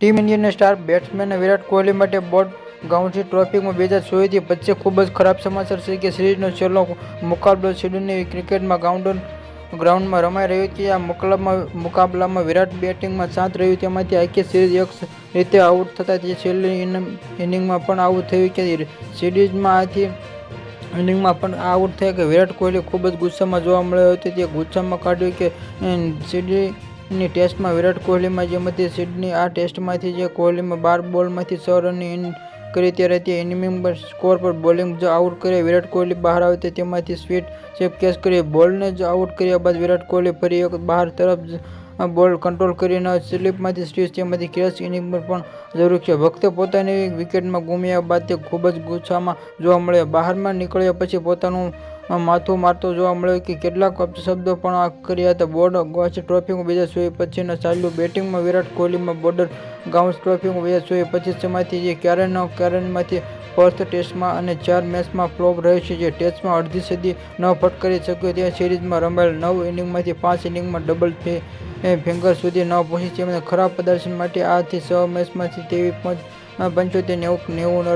Team ઇન્ડિયાના star batsman Virat Kohli માટે board ગાઉન્સી ટ્રોફીમાં બે હજાર સોળથી વચ્ચે ખૂબ જ ખરાબ સમાચાર છે કે સિરીઝનો છેલ્લો મુકાબલો સિડની ક્રિકેટમાં ગાઉન્ડન ગ્રાઉન્ડમાં રમાઈ રહ્યો છે. આ મુકાબલામાં મુકાબલામાં વિરાટ બેટિંગમાં શાંત રહ્યું તેમાંથી આખી સિરીઝ એક રીતે આઉટ થતા તે છેલ્લી ઇન- ઇનિંગમાં પણ આઉટ થયું કે સિરીઝમાં આથી ઇનિંગમાં પણ આઉટ થયા કે વિરાટ કોહલી ખૂબ જ ગુસ્સામાં જોવા મળ્યો હતો. તે ગુસ્સામાં કાઢ્યું કે અમ, સિડની ટેસ્ટમાં વિરાટ કોહલીમાં જે હતી સિડની આ ટેસ્ટમાંથી જે કોહલીમાં બાર બોલમાંથી છ રનની ઇન કરી ત્યારે તે ઇનિંગ સ્કોર પર બોલિંગ જો આઉટ કરે, વિરાટ કોહલી બહાર આવે તેમાંથી સ્વીટ શેપ કેચ કરી. બોલને જ આઉટ કર્યા બાદ વિરાટ કોહલી ફરી એક બહાર તરફ બોલ કંટ્રોલ કરીને સ્લીપમાંથી સ્ટીચ તેમાંથી કેચ ઇનિંગ પણ જરૂર છે. ભક્તે પોતાની વિકેટમાં ગુમ્યા બાદ તે ખૂબ જ ગુસ્સામાં જોવા મળ્યા. બહારમાં નીકળ્યા પછી પોતાનું માથું મારતો જોવા મળ્યો કે કેટલાક અપશબ્દો પણ કર્યા હતા. બોર્ડ ગોચ ટ્રોફીમાં બે હજાર પછીના ચાલ્યું બેટિંગમાં વિરાટ કોહલીમાં બોર્ડર ગાઉન્સ ટ્રોફીમાં બે હજાર ચોવીસ પચીસમાંથી જે ક્યારેનો ક્યારેનમાંથી ફર્સ્ટ ટેસ્ટમાં અને ચાર મેચમાં ફ્લોપ રહ્યો છે. જે ટેસ્ટમાં અડધી સદી ન ફટકારી શક્યો ત્યાં સિરીઝમાં રમાયેલ નવ ઇનિંગમાંથી પાંચ ઇનિંગમાં ડબલ ફિંગર સુધી ન પહોંચી. તેમને ખરાબ પ્રદર્શન માટે આથી છ મેચમાંથી તેવી પંચોતેર નેવું નેવું